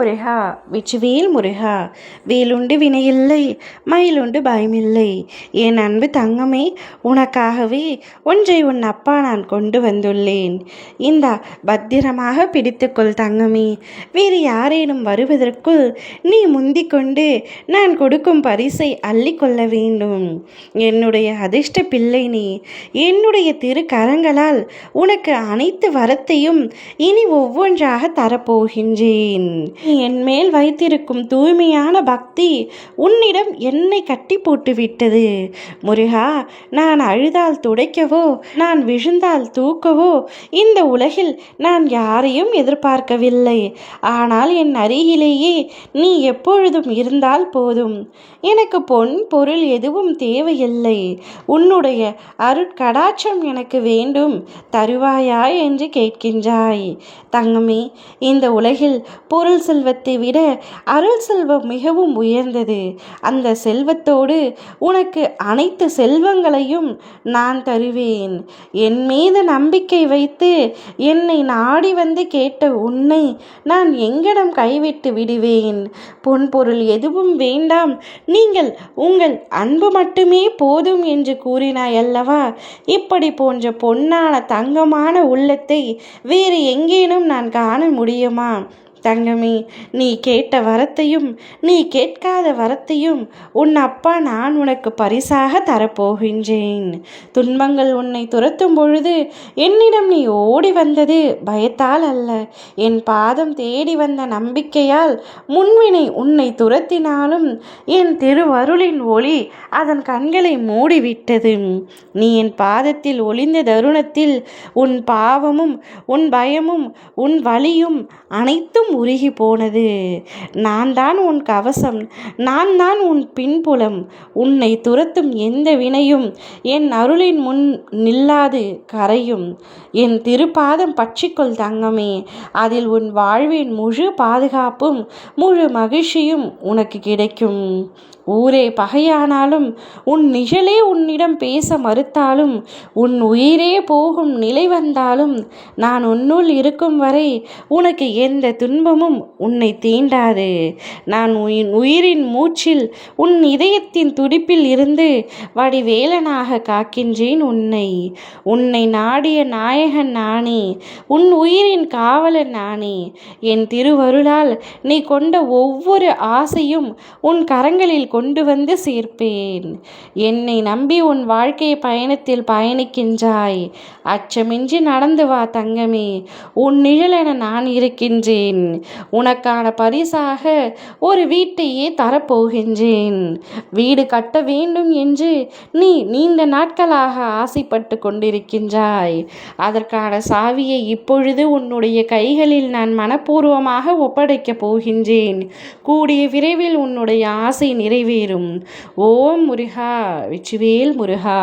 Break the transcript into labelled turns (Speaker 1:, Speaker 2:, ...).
Speaker 1: முருகா வெற்றிவேல் முருகா வேலுண்டு வினையில்லை மயிலுண்டு பயமில்லை. என் அன்பு தங்கமே உனக்காகவே ஒன்றை உன் அப்பா நான் கொண்டு வந்துள்ளேன். இந்தா பத்திரமாக பிடித்துக்கொள் தங்கமே. வேறு யாரேனும் வருவதற்குள் நீ முந்திக்கொண்டு நான் கொடுக்கும் பரிசை அள்ளிக்கொள்ள வேண்டும். என்னுடைய அதிர்ஷ்ட பிள்ளை நீ என்னுடைய திரு கரங்களால் உனக்கு அனைத்து வரத்தையும் இனி ஒவ்வொன்றாக தரப்போகின்றேன். நீ என்மேல் வைத்திருக்கும் தூய்மையான பக்தி உன்னிடம் என்னை கட்டி போட்டு விட்டது முருகா நான் அழுதால் துடைக்கவோ நான் விழுந்தால் தூக்கவோ இந்த உலகில் நான் யாரையும் எதிர்பார்க்கவில்லை. ஆனால் என் அருகிலேயே நீ எப்பொழுதும் இருந்தால் போதும். எனக்கு பொன் பொருள் எதுவும் தேவையில்லை. உன்னுடைய அருட்கடாட்சம் எனக்கு வேண்டும். தருவாயா என்று கேட்கின்றாய். தங்கமே இந்த உலகில் பொருள் செல்வத்தை விட அருள் செல்வம் மிகவும் உயர்ந்தது. அந்த செல்வத்தோடு உனக்கு அனைத்து செல்வங்களையும் நான் தருவேன். என் மீது நம்பிக்கை வைத்து என்னை நாடி வந்து கேட்ட உன்னை நான் எங்கிடம் கைவிட்டு விடுவேன். பொன் பொருள் எதுவும் வேண்டாம். நீங்கள் உங்கள் அன்பு மட்டுமே போதும் என்று கூறினாய் அல்லவா? இப்படி போன்ற பொன்னான தங்கமான உள்ளத்தை வேறு எங்கேனும் நான் காண முடியுமா? தங்கமே நீ கேட்ட வரத்தையும் நீ கேட்காத வரத்தையும் உன் அப்பா நான் உனக்கு பரிசாக தரப்போகின்றேன். துன்பங்கள் உன்னை துரத்தும் பொழுது என்னிடம் நீ ஓடி வந்தது பயத்தால் அல்ல. என் பாதம் தேடி வந்த நம்பிக்கையால் முன்வினை உன்னை துரத்தினாலும் என் திருவருளின் ஒளி அதன் கண்களை மூடிவிட்டது. நீ என் பாதத்தில் ஒளிந்த தருணத்தில் உன் பாவமும் உன் பயமும் உன் வலியும் அனைத்தும் உருகி போனது. நான் தான் உன் கவசம் நான் தான் உன் பின்புலம். உன்னை துரத்தும் எந்த வினையும் என் அருளின் முன் நில்லாது கரையும். என் திருப்பாதம் பற்றிக்கொள் தங்கமே அதில் உன் வாழ்வின் முழு பாதுகாப்பும் முழு மகிழ்ச்சியும் உனக்கு கிடைக்கும். ஊரே பகையானாலும் உன் நிழலே உன்னிடம் பேச மறுத்தாலும் உன் உயிரே போகும் நிலை வந்தாலும் நான் உன்னுள் இருக்கும் வரை உனக்கு எந்த துன்பமும் உன்னை தீண்டாது. நான் உன் உயிரின் மூச்சில் உன் இதயத்தின் துடிப்பில் இருந்து வடிவேலனாக காக்கின்றேன் உன்னை. உன்னை நாடிய நாயகன் நானே உன் உயிரின் காவலன் நானே. என் திருவருளால் நீ கொண்ட ஒவ்வொரு ஆசையும் உன் கரங்களில் கொண்டு கொண்டு வந்து சேர்ப்பேன். என்னை நம்பி உன் வாழ்க்கை பயணத்தில் பயணிக்கின்றாய். அச்சமின்றி நடந்து வா தங்கமே. உன் நிழலென நான் இருக்கின்றேன். உனக்கான பரிசாக ஒரு வீட்டையே தரப்போகின்றேன். வீடு கட்ட வேண்டும் என்று நீ நீண்ட நாட்களாக ஆசைப்பட்டு கொண்டிருக்கின்றாய். அதற்கான சாவியை இப்பொழுது உன்னுடைய கைகளில் நான் மனப்பூர்வமாக ஒப்படைக்கப் போகின்றேன். கூடிய விரைவில் உன்னுடைய ஆசை நிறை நிறைவேறும் ஓம் முருகா வெற்றிவேல் முருகா.